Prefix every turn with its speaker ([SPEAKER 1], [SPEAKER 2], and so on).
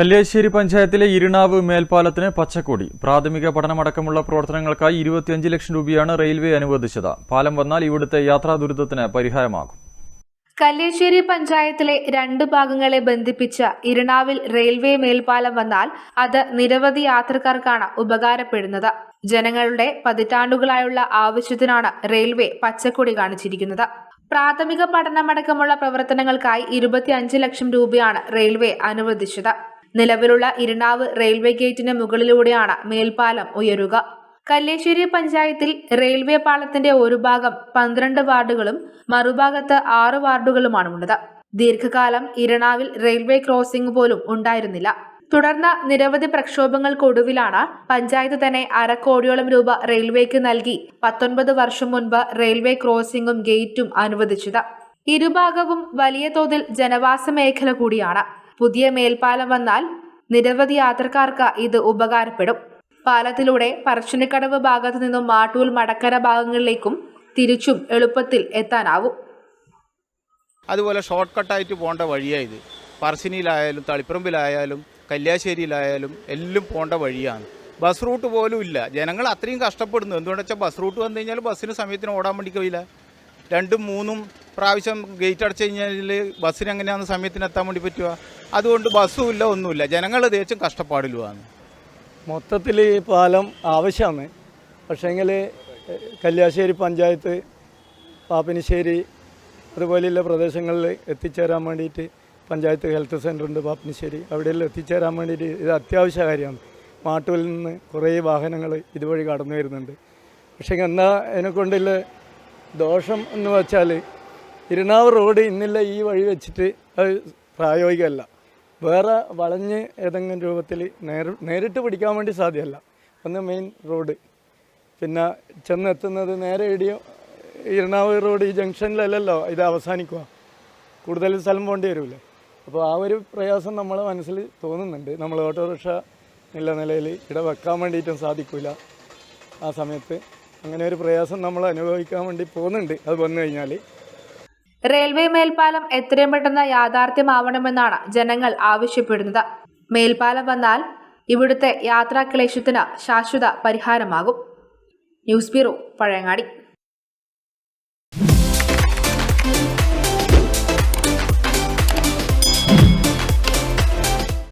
[SPEAKER 1] കല്യാശ്ശേരി പഞ്ചായത്തിലെ ഇരുണാവ് മേൽപ്പാലത്തിന് പച്ചക്കൊടി. പ്രാഥമിക പഠനമടക്കമുള്ള പ്രവർത്തനങ്ങൾക്കായി ഇരുപത്തിയഞ്ച് ലക്ഷം രൂപയാണ് റെയിൽവേ അനുവദിച്ചത്. പാലം വന്നാൽ ഇവിടുത്തെ യാത്രാ ദുരിതത്തിന് പരിഹാരമാകും.
[SPEAKER 2] കല്ലേശ്ശേരി പഞ്ചായത്തിലെ രണ്ട് ഭാഗങ്ങളെ ബന്ധിപ്പിച്ച ഇരണാവിൽ റെയിൽവേ മേൽപ്പാലം വന്നാൽ അത് നിരവധി യാത്രക്കാർക്കാണ് ഉപകാരപ്പെടുന്നത്. ജനങ്ങളുടെ പതിറ്റാണ്ടുകളായുള്ള ആവശ്യത്തിനാണ് റെയിൽവേ പച്ചക്കൊടി കാണിച്ചിരിക്കുന്നത്. പ്രാഥമിക പഠനമടക്കമുള്ള പ്രവർത്തനങ്ങൾക്കായി ഇരുപത്തിയഞ്ച് ലക്ഷം രൂപയാണ് റെയിൽവേ അനുവദിച്ചത്. നിലവിലുള്ള ഇരിണാവ് റെയിൽവേ ഗേറ്റിന് മുകളിലൂടെയാണ് മേൽപ്പാലം ഉയരുക. കല്ലേശ്ശേരി പഞ്ചായത്തിൽ റെയിൽവേ പാളത്തിന്റെ ഒരു ഭാഗം പന്ത്രണ്ട് വാർഡുകളും മറുഭാഗത്ത് ആറ് വാർഡുകളുമാണ് ഉള്ളത്. ദീർഘകാലം ഇരണാവിൽ റെയിൽവേ ക്രോസിംഗ് പോലും ഉണ്ടായിരുന്നില്ല. തുടർന്ന് നിരവധി പ്രക്ഷോഭങ്ങൾക്കൊടുവിലാണ് പഞ്ചായത്ത് തന്നെ അരക്കോടിയോളം രൂപ റെയിൽവേക്ക് നൽകി പത്തൊൻപത് വർഷം മുൻപ് റെയിൽവേ ക്രോസിംഗും ഗേറ്റും അനുവദിച്ചത്. ഇരുഭാഗവും വലിയ തോതിൽ ജനവാസ മേഖല കൂടിയാണ്. പുതിയ മേൽപ്പാലം വന്നാൽ നിരവധി യാത്രക്കാർക്ക് ഇത് ഉപകാരപ്പെടും. പാലത്തിലൂടെ പറശ്ശിനിക്കടവ് ഭാഗത്തു നിന്നും മാട്ടൂൽ മടക്കര ഭാഗങ്ങളിലേക്കും തിരിച്ചും എളുപ്പത്തിൽ എത്താനാവും.
[SPEAKER 3] അതുപോലെ ഷോർട്ട് കട്ടായിട്ട് പോകേണ്ട വഴിയാണ് ഇത്. പറശ്ശിനിയിലായാലും തളിപ്പറമ്പിലായാലും കല്യാശ്ശേരിയിലായാലും എല്ലാം പോകേണ്ട വഴിയാണ്. ബസ് റൂട്ട് പോലും ഇല്ല. ജനങ്ങൾ അത്രയും കഷ്ടപ്പെടുന്നു. എന്തുകൊണ്ടെന്ന് വെച്ചാൽ ബസ് റൂട്ട് വന്നു കഴിഞ്ഞാൽ ബസ്സിന് സമയത്തിന് ഓടാൻ വേണ്ടി കഴിയില്ല രണ്ടും മൂന്നും പ്രാവശ്യം ഗേറ്റ് അടച്ചു കഴിഞ്ഞാൽ ബസ്സിന് എങ്ങനെയാണ് സമയത്തിന് എത്താൻ വേണ്ടി പറ്റുക? അതുകൊണ്ട് ബസ്സും ഇല്ല ഒന്നുമില്ല. ജനങ്ങൾ ദേശം കഷ്ടപ്പാടിലുമാണ്
[SPEAKER 4] മൊത്തത്തിൽ ഈ പാലം ആവശ്യമാണ്. പക്ഷേങ്കിൽ കല്യാശ്ശേരി പഞ്ചായത്ത് പാപ്പിനിശ്ശേരി അതുപോലെയുള്ള പ്രദേശങ്ങളിൽ എത്തിച്ചേരാൻ വേണ്ടിയിട്ട് പഞ്ചായത്ത് ഹെൽത്ത് സെന്റർ ഉണ്ട് പാപ്പിനിശ്ശേരി. അവിടെയെല്ലാം എത്തിച്ചേരാൻ വേണ്ടിയിട്ട് ഇത് അത്യാവശ്യ കാര്യമാണ്. മാട്ടൂരിൽ നിന്ന് കുറേ വാഹനങ്ങൾ ഇതുവഴി കടന്നു വരുന്നുണ്ട്. പക്ഷേ എന്നാൽ അതിനെക്കൊണ്ടുള്ള ദോഷം എന്ന് വെച്ചാൽ ഇരുനാവ് റോഡ് ഇന്നില്ല ഈ വഴി വെച്ചിട്ട് അത് പ്രായോഗികമല്ല. വേറെ വളഞ്ഞ് ഏതെങ്കിലും രൂപത്തിൽ നേരി നേരിട്ട് പിടിക്കാൻ വേണ്ടി സാധ്യമല്ല. ഒന്ന് മെയിൻ റോഡ് പിന്നെ ചെന്നെത്തുന്നത് നേരെ ഇടിയോ ഇരുനാവ് റോഡ് ഈ ജംഗ്ഷനിലല്ലല്ലോ ഇത് അവസാനിക്കുക കൂടുതൽ സ്ഥലം പോകേണ്ടി വരില്ലേ? അപ്പോൾ ആ ഒരു പ്രയാസം നമ്മളെ മനസ്സിൽ തോന്നുന്നുണ്ട്. നമ്മൾ ഓട്ടോറിക്ഷ എന്നുള്ള നിലയിൽ ഇട വെക്കാൻ വേണ്ടിയിട്ടും സാധിക്കില്ല ആ സമയത്ത്. അങ്ങനെ ഒരു പ്രയാസം നമ്മൾ അനുഭവിക്കാൻ വേണ്ടി പോകുന്നുണ്ട്. അത് വന്നു കഴിഞ്ഞാൽ
[SPEAKER 2] റെയിൽവേ മേൽപ്പാലം എത്രയും പെട്ടെന്ന് യാഥാർത്ഥ്യമാവണമെന്നാണ് ജനങ്ങൾ ആവശ്യപ്പെടുന്നത്. മേൽപ്പാലം വന്നാൽ ഇവിടുത്തെ യാത്രാക്ലേശത്തിന് ശാശ്വത പരിഹാരമാകും. News bureau Pazhayangadi.